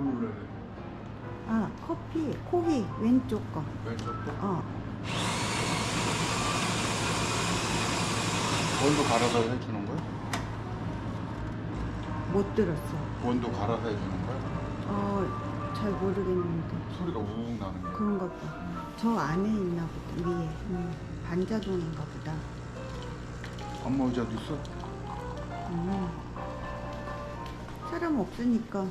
뭘 눌러야 돼? 아 커피 코기 왼쪽 거. 왼쪽 거? 어. 원두 갈아서 해주는 거야? 못 들었어. 원두 갈아서 해주는 거야? 어, 잘 모르겠는데. 소리가 우웅 나는 거야 그런가 봐. 저 안에 있나 보다. 위에. 음, 반자동인가 보다. 안마 의자도 있어? 음. 사람 없으니까.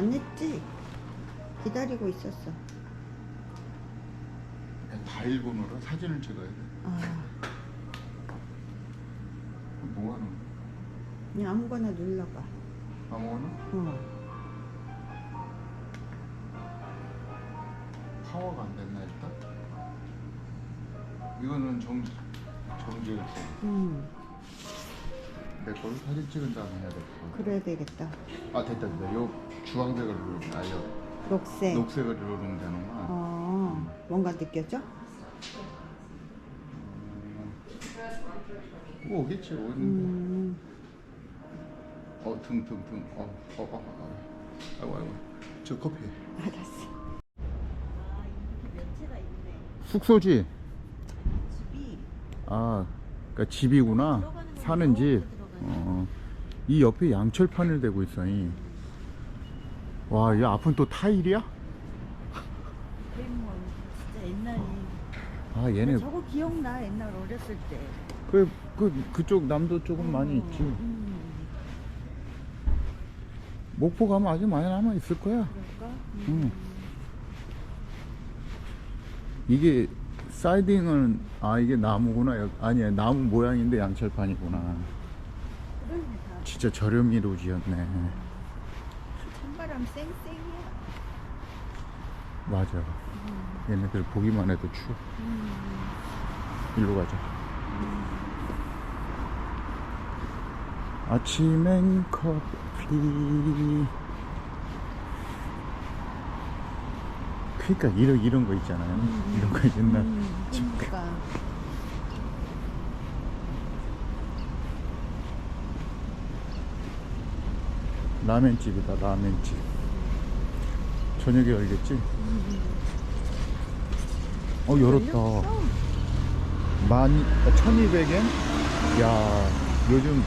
안 했지? 기다리고 있었어. 야, 다 일본어로 사진을 찍어야 돼. 아, 뭐 하는 거야? 그냥 아무거나 눌러봐. 아무거나? 어. 파워가 안 됐나 일단? 이거는 정, 정지했어. 음, 내 거를 사진 찍은 다음에 해야 될 거야. 그래야 되겠다. 아 됐다 됐다. 요 주황색을 누르면 아요 녹색. 녹색을 누르면 되는구나. 어, 뭔가 느껴져? 뭐 오겠지 오는데. 음, 어 등등 등. 어, 어, 어, 어. 아이고 아이고. 저 커피. 알았어. 숙소지? 집이 아, 그러니까 집이구나. 사는 집. 이 옆에 양철판을 대고 있어. 이. 와, 이 앞은 또 타일이야? 뭐 진짜 옛날에. 아, 얘네 저거 기억나 옛날 어렸을 때. 그, 그 그쪽 남도 쪽은 많이 있지. 음, 목포 가면 아주 많이 남아 있을 거야. 그럴까? 음. 이게 사이딩은 아 이게 나무구나. 여- 아니야 나무 모양인데 양철판이구나. 진짜 저렴이로 지었네. 찬바람 쌩쌩이야. 맞아. 얘네들 보기만 해도 추워. 음, 일로 가자. 아침엔 커피. 그러니까 이런 이런 거 있잖아요. 이런 거 옛날 음, 그러니까. 라멘집이다. 라멘집. 저녁에 열겠지? 어 열었다. 열렸어? 만 1200엔? 야 요즘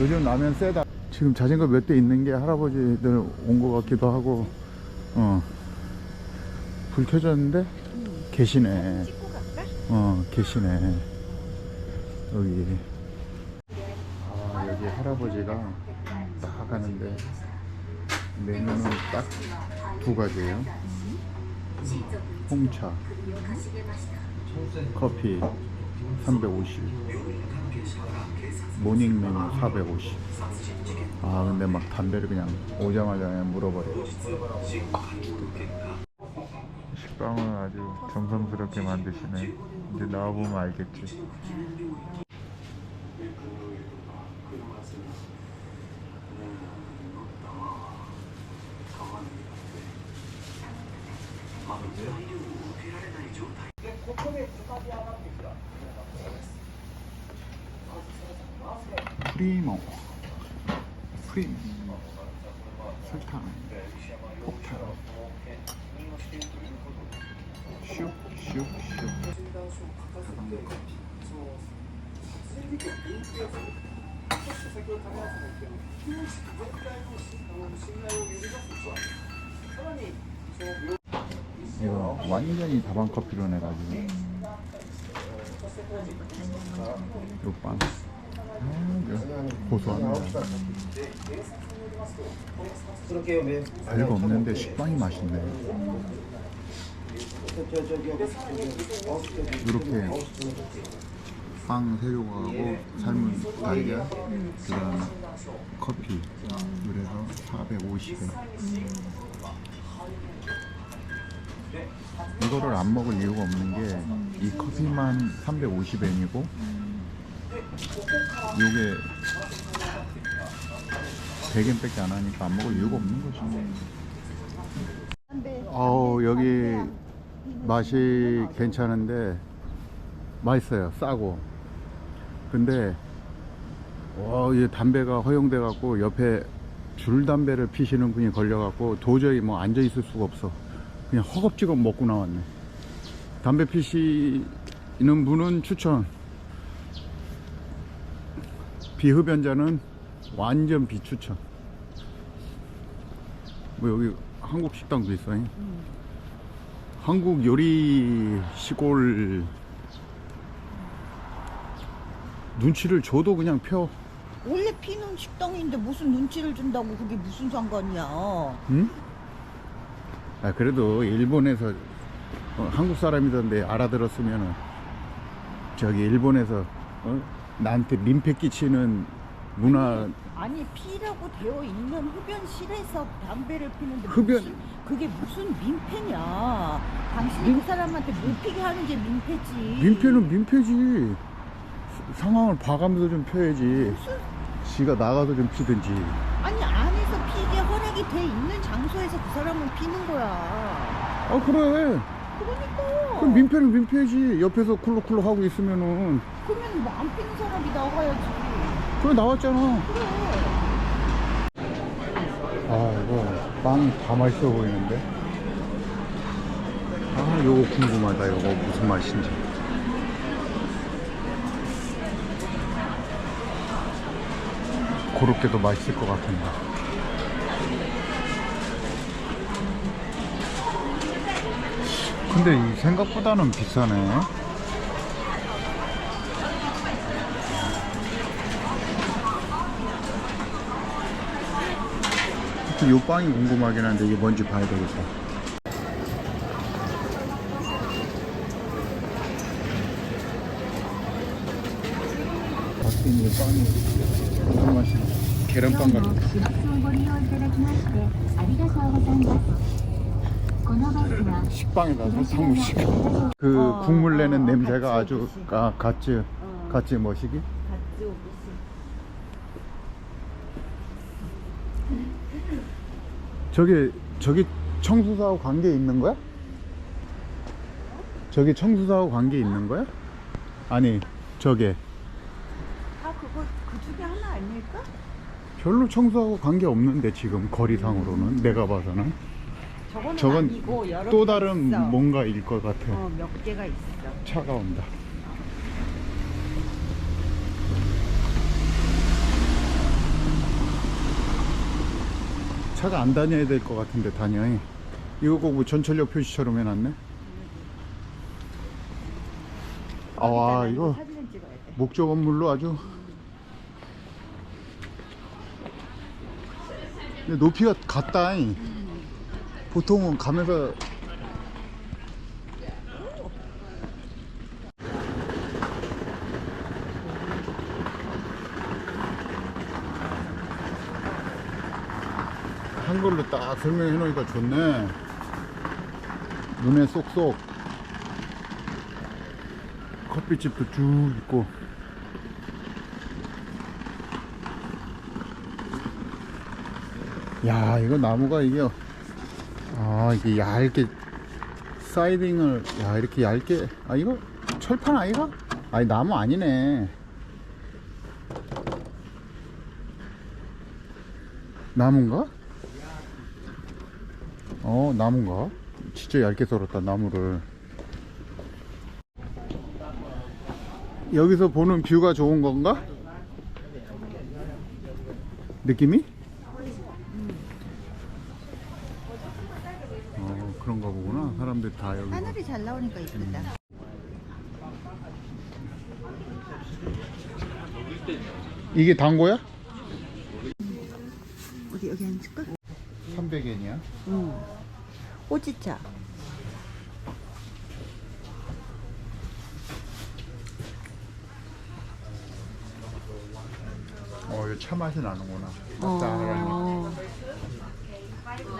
요즘 라면 세다 지금 자전거 몇 대 있는 게 할아버지들 온 것 같기도 하고 어 불 켜졌는데 음. 계시네? 어 계시네 여기 아 여기 할아버지가 딱 하는데 메뉴는 딱 두 가지예요. 홍차 커피 350 모닝 메뉴 450 아 근데 막 담배를 그냥 오자마자 그냥 물어버려 식빵은 아주 정성스럽게 만드시네. 이제 나와보면 알겠지 프리모 프리모 설탕. 폭탄. 슉슉슉. 이거 완전히 다방 커피로 내가지고 요빵 아, 고소합니다 네. 별거 없는데 식빵이 맛있네. 이렇게 빵 세 조각하고 삶은 달걀 그다음 커피 그래서 450엔 이거를 안 먹을 이유가 없는 게 이 커피만 350엔이고 요게 100엔 밖에 안 하니까 안 먹을 이유가 없는 거지. 어우 여기 맛이 괜찮은데 맛있어요 싸고. 근데 와, 이 담배가 허용돼 갖고 옆에 줄 담배를 피시는 분이 걸려 갖고 도저히 뭐 앉아 있을 수가 없어. 그냥 허겁지겁 먹고 나왔네 담배 피시는 분은 추천 비흡연자는 완전 비추천 뭐 여기 한국 식당도 있어 한국 요리 시골 눈치를 줘도 그냥 펴 원래 피는 식당인데 무슨 눈치를 준다고 그게 무슨 상관이야? 응? 아 그래도 일본에서 어, 한국 사람이던데 알아들었으면은 저기 일본에서 어? 나한테 민폐 끼치는 문화 아니 피라고 되어 있는 흡연실에서 담배를 피는데 흡연- 무슨, 그게 무슨 민폐냐? 당신이 그 사람한테 못 피게 하는 게 민폐지. 민폐는 민폐지 상황을 봐가면서 좀 펴야지 무슨 지가 나가서 좀 피든지 아니 안에서 피게 허락이 돼 있는 장소에서 그 사람은 피는 거야. 아 그래 그러니까. 그럼 민폐는 민폐지. 옆에서 쿨룩쿨룩 하고 있으면은. 그러면 뭐안 피는 사람이 나가야지. 그래 나왔잖아. 그래. 아 이거 빵이 다 맛있어 보이는데? 아 요거 궁금하다. 요거 무슨 맛인지. 고롭게도 맛있을 것 같은데 근데 이 생각보다는 비싸네 요 빵이 궁금하긴 한데 이게 뭔지 봐야 되겠다. 밖에 있는 빵이 무슨 맛이야? 계란빵 같은. 식빵이다 설탕무식. 그 어, 국물 내는 어, 냄새가 같이 아주. 아, 같이 어. 같이 뭐시기? 같이 오듯이. 저기 저기 청수사하고 관계 있는 거야? 저기 청수사하고 관계 있는 거야? 아니 저게 아 그거 그 중에 하나 아닐까? 별로 청소하고 관계 없는데 지금 거리상으로는 내가 봐서는 저거는 저건 아니고 여러 또 개 다른 있어. 뭔가일 것 같아 어, 몇 개가 있어. 차가 온다 차가 안 다녀야 될 것 같은데 다녀 이거 꼭뭐 전철역 표시처럼 해놨네 아와 거기다가 이거 사진을 찍어야 돼. 목조 건물로 아주 근데 높이가 같다 잉. 보통은 가면서 한글로 딱 설명해 놓으니까 좋네. 눈에 쏙쏙. 커피집도 쭉 있고. 야 이거 나무가 이게 아 이게 얇게 사이딩을 야 이렇게 얇게 아 이거 철판 아이가? 아니 나무 아니네 나무인가? 어 나무인가? 진짜 얇게 썰었다 나무를 여기서 보는 뷰가 좋은 건가? 느낌이? 같습니다. 이게 단거야? 어디 여기 앉을까? 300엔이야. 응. 호지차. 어, 이차 맛이 나는구나. 어.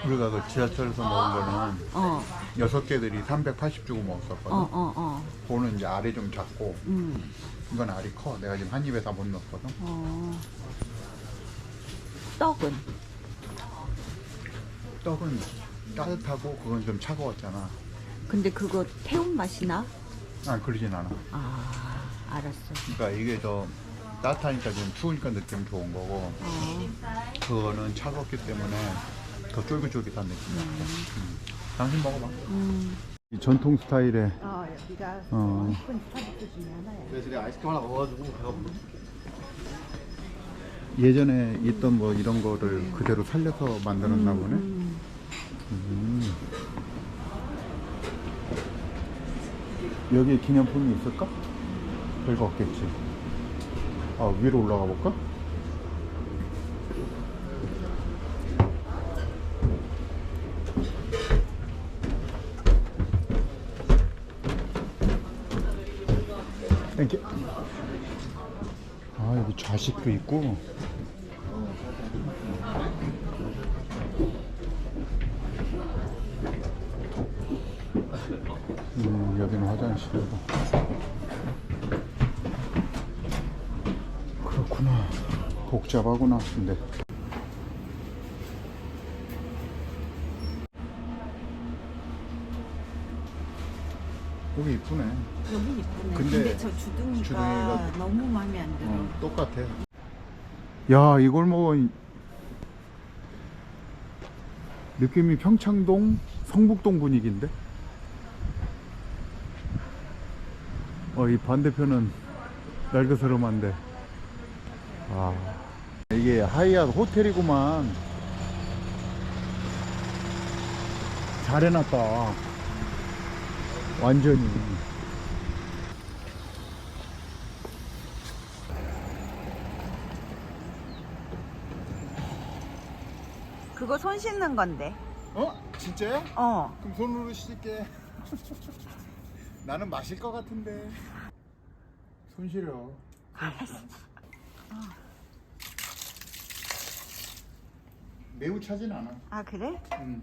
우리가 그 지하철에서 먹은 거는 어. 여섯 개들이 380 주고 먹었었거든. 어, 어, 어. 그거는 이제 알이 좀 작고 음, 이건 알이 커. 내가 지금 한 입에 다 못 넣었거든. 어. 떡은? 떡은 따뜻하고 그건 좀 차가웠잖아. 근데 그거 태운 맛이 나? 아 그러진 않아. 아, 알았어. 그러니까 이게 더 따뜻하니까 좀 추우니까 느낌 좋은 거고 어, 그거는 차갑기 때문에 더 쫄깃쫄깃한 느낌이야. 음. 당신 먹어봐. 음. 이 전통 스타일의 어, 여기가 어. 예쁜 스타일들 중에 하나야. 그래서 내가 아이스크림 하나 먹어가지고 배가 불러. 예전에 있던 뭐 이런 거를 그대로 살려서 만들었나 보네. 음. 음. 여기 기념품이 있을까? 별거 없겠지. 아, 위로 올라가 볼까? 이렇게. 좌식도 있고. 음, 여기는 화장실이고. 그렇구나. 복잡하구나. 근데. 여기 이쁘네. 여기 이쁘네. 근데 근데, 저 주둥이가, 주둥이가- 너무 마음에 안 들어. 어, 똑같아. 야, 이걸 먹어. 느낌이 평창동, 성북동 분위기인데? 어, 이 반대편은 날개스름한데. 아, 이게 하이앗 호텔이구만. 잘 해놨다. 완전히. 그거 손 씻는 건데. 어? 진짜야? 어. 그럼 손으로 씻을게. 나는 마실 것 같은데. 손 시려. 매우 차진 않아. 아, 그래? 음,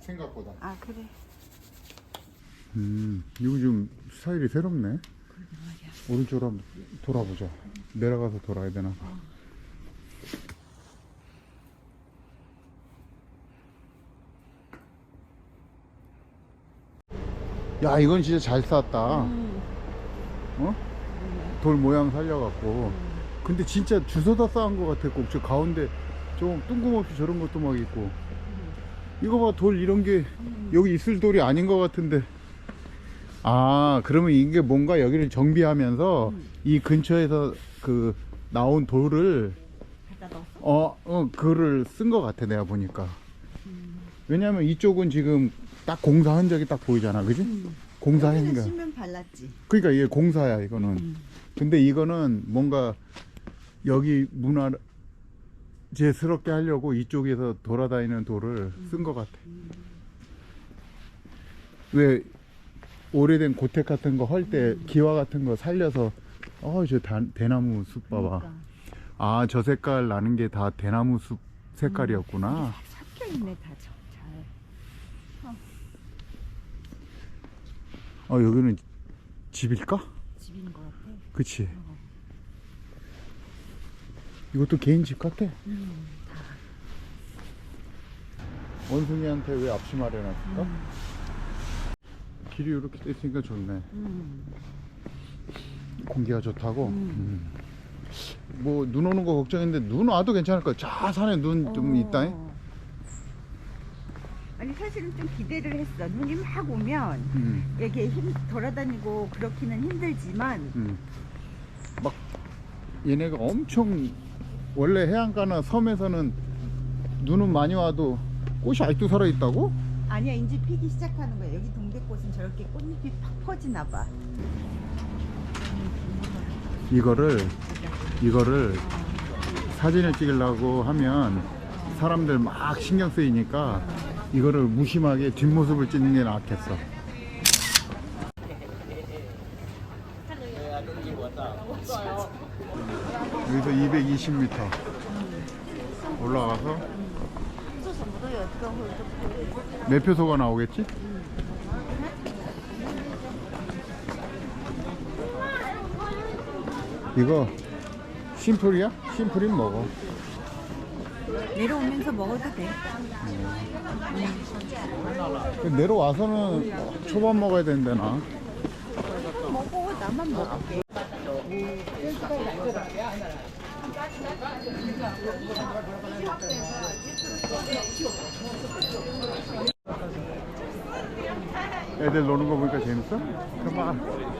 생각보다. 아, 그래. 음, 이거 좀 스타일이 새롭네. 오른쪽으로 한번 돌아보자. 내려가서 돌아야 되나? 야, 이건 진짜 잘 쌌다. 음. 어? 돌 모양 살려갖고. 근데 진짜 주워다 쌓은 것 같아. 꼭저 가운데 좀 뜬금없이 저런 것도 막 있고. 이거 봐, 돌 이런 게 여기 있을 돌이 아닌 것 같은데. 아, 그러면 이게 뭔가 여기를 정비하면서 이 근처에서 그 나온 돌을? 어, 어, 그거를 쓴 것 같아, 내가 보니까. 왜냐면 이쪽은 지금 딱 공사 흔적이 딱 보이잖아, 그지? 공사 여기는 행각. 시면 발랐지. 그러니까 이게 공사야 이거는. 음. 근데 이거는 뭔가 여기 문화재스럽게 하려고 이쪽에서 돌아다니는 돌을 쓴 것 같아. 왜 오래된 고택 같은 거할때 기와 같은 거 살려서 어저 대나무 숲 봐봐. 그러니까. 아저 색깔 나는 게 다 대나무 숲 색깔이었구나. 섞여 있네 다 저- 잘. 어 여기는 집일까? 집인 것 같아. 그치. 이것도 개인 집 같아. 음. 원숭이한테 왜 앞치마를 해놨을까? 음. 길이 이렇게 돼 있으니까 좋네. 음. 공기가 좋다고. 음. 뭐눈 오는 거 걱정했는데 눈 와도 괜찮을 거야. 저 산에 눈 좀 어. 있다. 아니 사실은 좀 기대를 했어. 눈이 막 오면 음, 이게 힘 돌아다니고 그렇기는 힘들지만 음. 막 얘네가 엄청 원래 해안가나 섬에서는 눈은 많이 와도 꽃이 아직도 살아 있다고? 아니야 이제 피기 시작하는 거야. 여기 동 백꽃은 저렇게 꽃잎이 팍 퍼지나 봐. 이거를 이거를 사진을 찍으려고 하면 사람들 막 신경 쓰이니까 이거를 무심하게 뒷모습을 찍는 게 낫겠어. 여기서 220m. 올라가서 매표소가 나오겠지? 이거 심플이야? 심플이면 먹어 내려오면서 먹어도 돼. 내려와서는 초밥 먹어야 된대 나 먹어, 나만 먹을게. 애들 노는 거 보니까 재밌어? 그만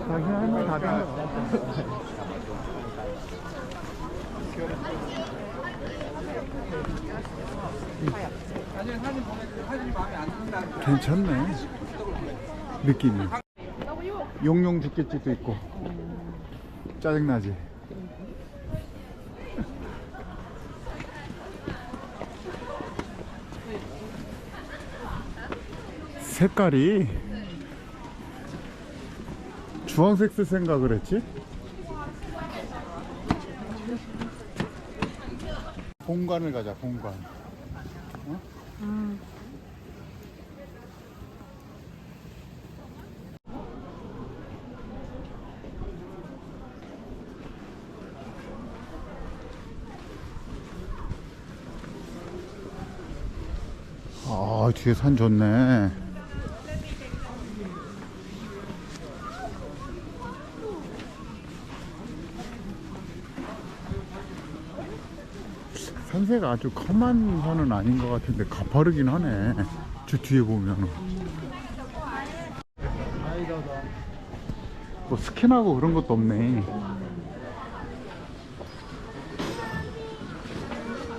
자기 할머니 다 된다 괜찮네. 느낌이. 용용 죽겠지도 있고. 짜증나지. 색깔이 주황색 쓸 생각을 했지? 공간을 가자 공간 어? 아 뒤에 산 좋네 산세가 아주 험한 산은 아닌 것 같은데 가파르긴 하네. 저 뒤에 보면은 뭐 스캔하고 그런 것도 없네.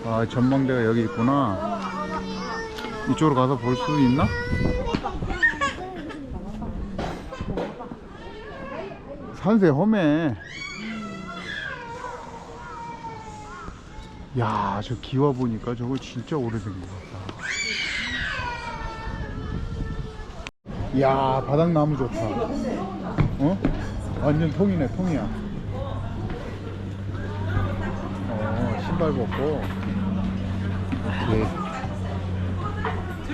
아 전망대가 여기 있구나. 이쪽으로 가서 볼 수 있나? 산세 험해 야, 저 기와 보니까 저거 진짜 오래된 것 같다. 야, 바닥나무 좋다. 어? 완전 통이네, 통이야. 어, 신발 벗고. 오케이.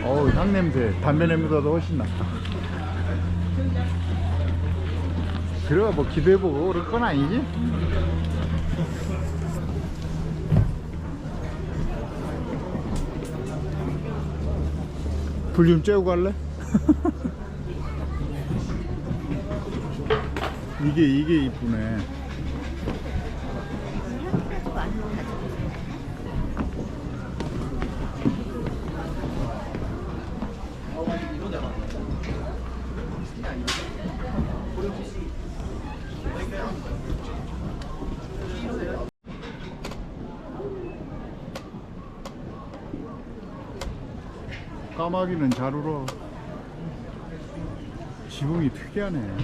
어우, 향 냄새. 담배 냄새보다도 훨씬 낫다. 그래, 뭐 기대해보고 그럴 건 아니지? 불 좀 쬐고 갈래? 이게 이게 이쁘네. 까마귀는 잘 울어. 지붕이 특이하네.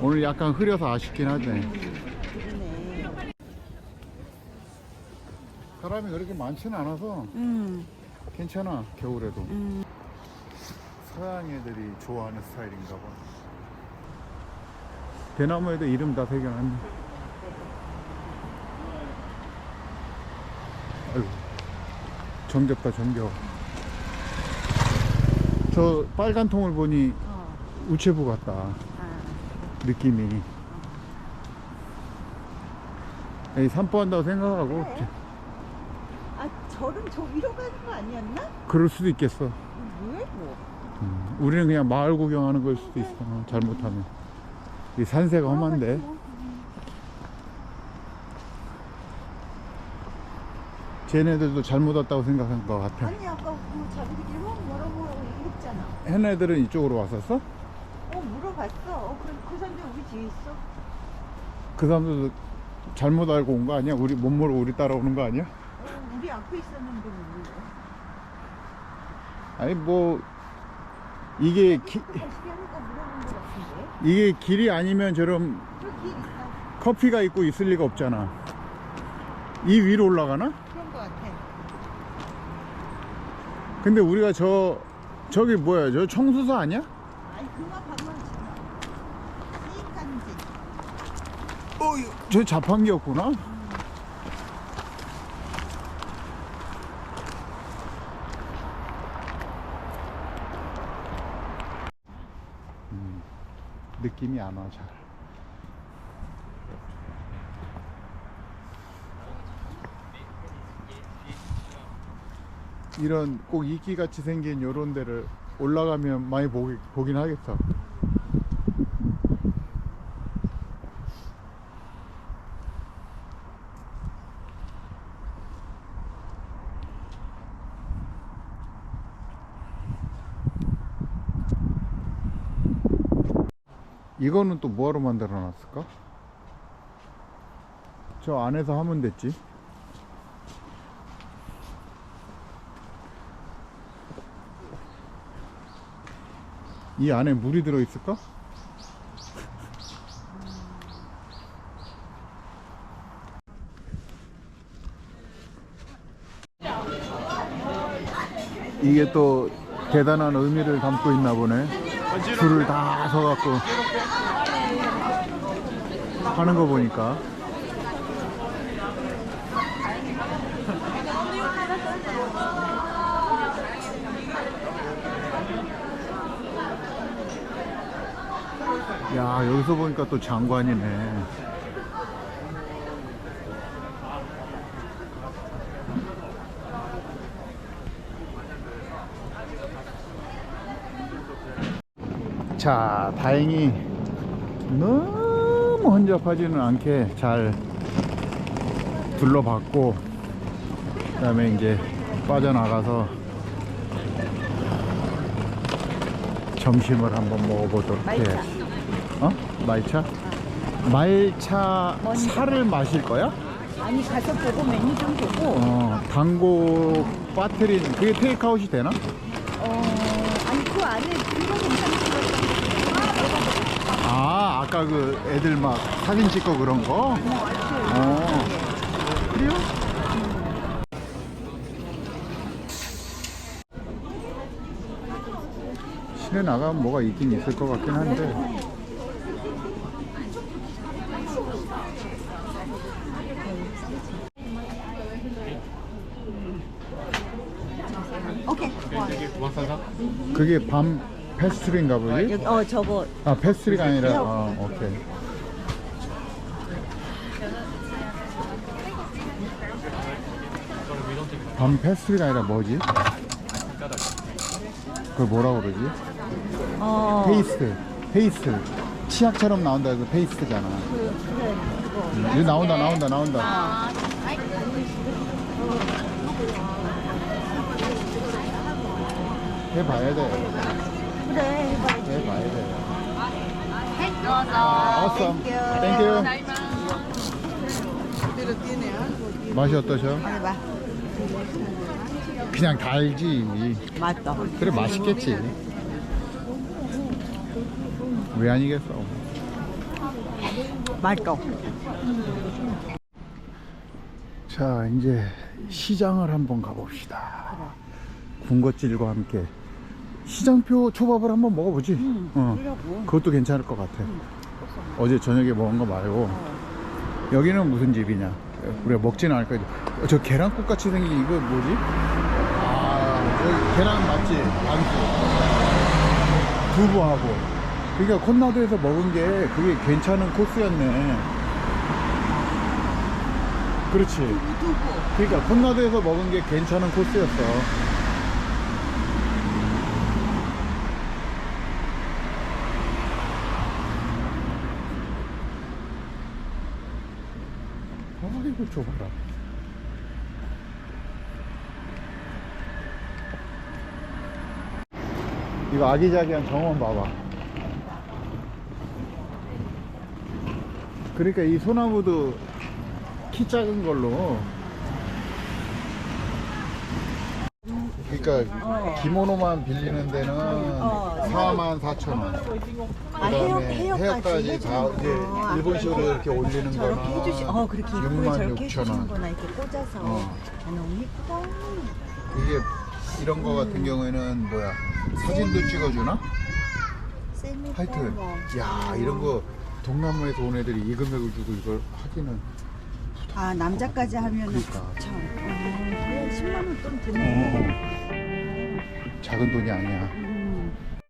오늘 약간 흐려서 아쉽긴 하네. 사람이 그렇게 많지는 않아서 음, 괜찮아 겨울에도. 음. 서양 애들이 좋아하는 스타일인가 봐. 대나무에도 이름 다 새겨놨네. 아이고, 정겹다, 정겨. 저 빨간 통을 보니 어, 우체부 같다, 아. 느낌이. 에이, 산보한다고 생각하고, 그래. 아, 절은 저 위로 가는 거 아니었나? 그럴 수도 있겠어. 왜? 뭐. 음, 우리는 그냥 마을 구경하는 걸 수도 있어, 잘못하면. 이 산세가 험한데. 쟤네들도 잘못 왔다고 생각한 것 같아. 아니, 아까 그 자기들끼리 뭐 뭐라고 얘기했잖아. 얘네들은 이쪽으로 왔었어? 어, 물어봤어. 어, 그럼 그 사람들 우리 뒤에 있어. 그 사람들도 잘못 알고 온 거 아니야? 우리 못 모르고 우리 따라오는 거 아니야? 어, 우리 앞에 있었는데 뭐 몰라. 아니 뭐 이게 기. 이게 길이 아니면 저런. 커피가 있고 있을 리가 없잖아. 이 위로 올라가나? 근데 우리가 저 저기 뭐야 저 청소사 아니야? 아니 그만 방금 수익한지 어, 자판기였구나? 음, 느낌이 안 와 잘. 이런 꼭 이끼같이 생긴 요런 데를 올라가면 많이 보기, 보긴 하겠어. 이거는 또 뭐하러 만들어 놨을까? 저 안에서 하면 됐지. 이 안에 물이 들어 있을까? 이게 또 대단한 의미를 담고 있나 보네. 줄을 다 서갖고 하는 거 보니까. 야, 여기서 보니까 또 장관이네. 자, 다행히 너무 혼잡하지는 않게 잘 둘러봤고, 그 다음에 이제 빠져나가서 점심을 한번 먹어보도록. 해야지. 어? 말차? 말차 뭔데? 차를 마실 거야? 아니 가서 보고 메뉴 좀 보고 어, 당고 빠트린, 그게 테이크아웃이 되나? 어 아니 그 안에 그거 괜찮은 아, 아까 그 애들 막 사진 찍고 그런 거? 어. 그래요? 시내 나가면 뭐가 있긴 있을 것 같긴 한데. 그게 밤 패스트리인가 보지? 여기 어 저거 아, 패스트리가 아니라, 어, 오케이. 밤 패스트리가 아니라 뭐지? 그걸 뭐라고 그러지? 어 페이스트, 페이스트. 치약처럼 나온다 해서 페이스트잖아. 그, 그래 그거 음, 이거 나온다, 나온다, 나온다. 해봐야 돼. 그래 해봐야지 해봐야 돼. awesome. Thank you. 맛이 어떠셔? 그냥 달지. 맞다. 그래 맛있겠지. 왜 아니겠어? 맛있다. 자 이제 시장을 한번 가봅시다. 군것질과 함께 시장표 초밥을 한번 먹어보지. 어, 그러고 그것도 괜찮을 것 같아. 어제 저녁에 먹은 거 말고 여기는 무슨 집이냐? 우리가 먹지는 않을 거야. 어, 저 계란국 같이 생긴 이거 뭐지? 아 여기 계란 맞지? 안주 두부하고. 그러니까 콘나드에서 먹은 게 그게 괜찮은 코스였네. 그렇지. 그러니까 콘나드에서 먹은 게 괜찮은 코스였어. 줘봐라. 이거 아기자기한 정원 봐봐. 그러니까 이 소나무도 키 작은 걸로. 그러니까 기모노만 빌리는 데는 어. 4만 4천 원. 아 헤어 그다음에 헤어까지 헤어까지 다 해주는 이제 거. 일본식으로 이렇게 올리는 저렇게 거는 해주시 어 그렇게 이쁘게 6만 저렇게 6천 원. 해주시는구나 이렇게 꽂아서 어. 아, 너무 이쁘다 이게 이런 거 같은 경우에는 뭐야 사진도 찍어주나? 세미 하여튼 뭐. 야 이런 거 동남아에서 온 애들이 이 금액을 주고 이걸 하기는 아 남자까지 하면은 그러니까. 참. 어, 10만 원 좀 드네 어, 작은 돈이 아니야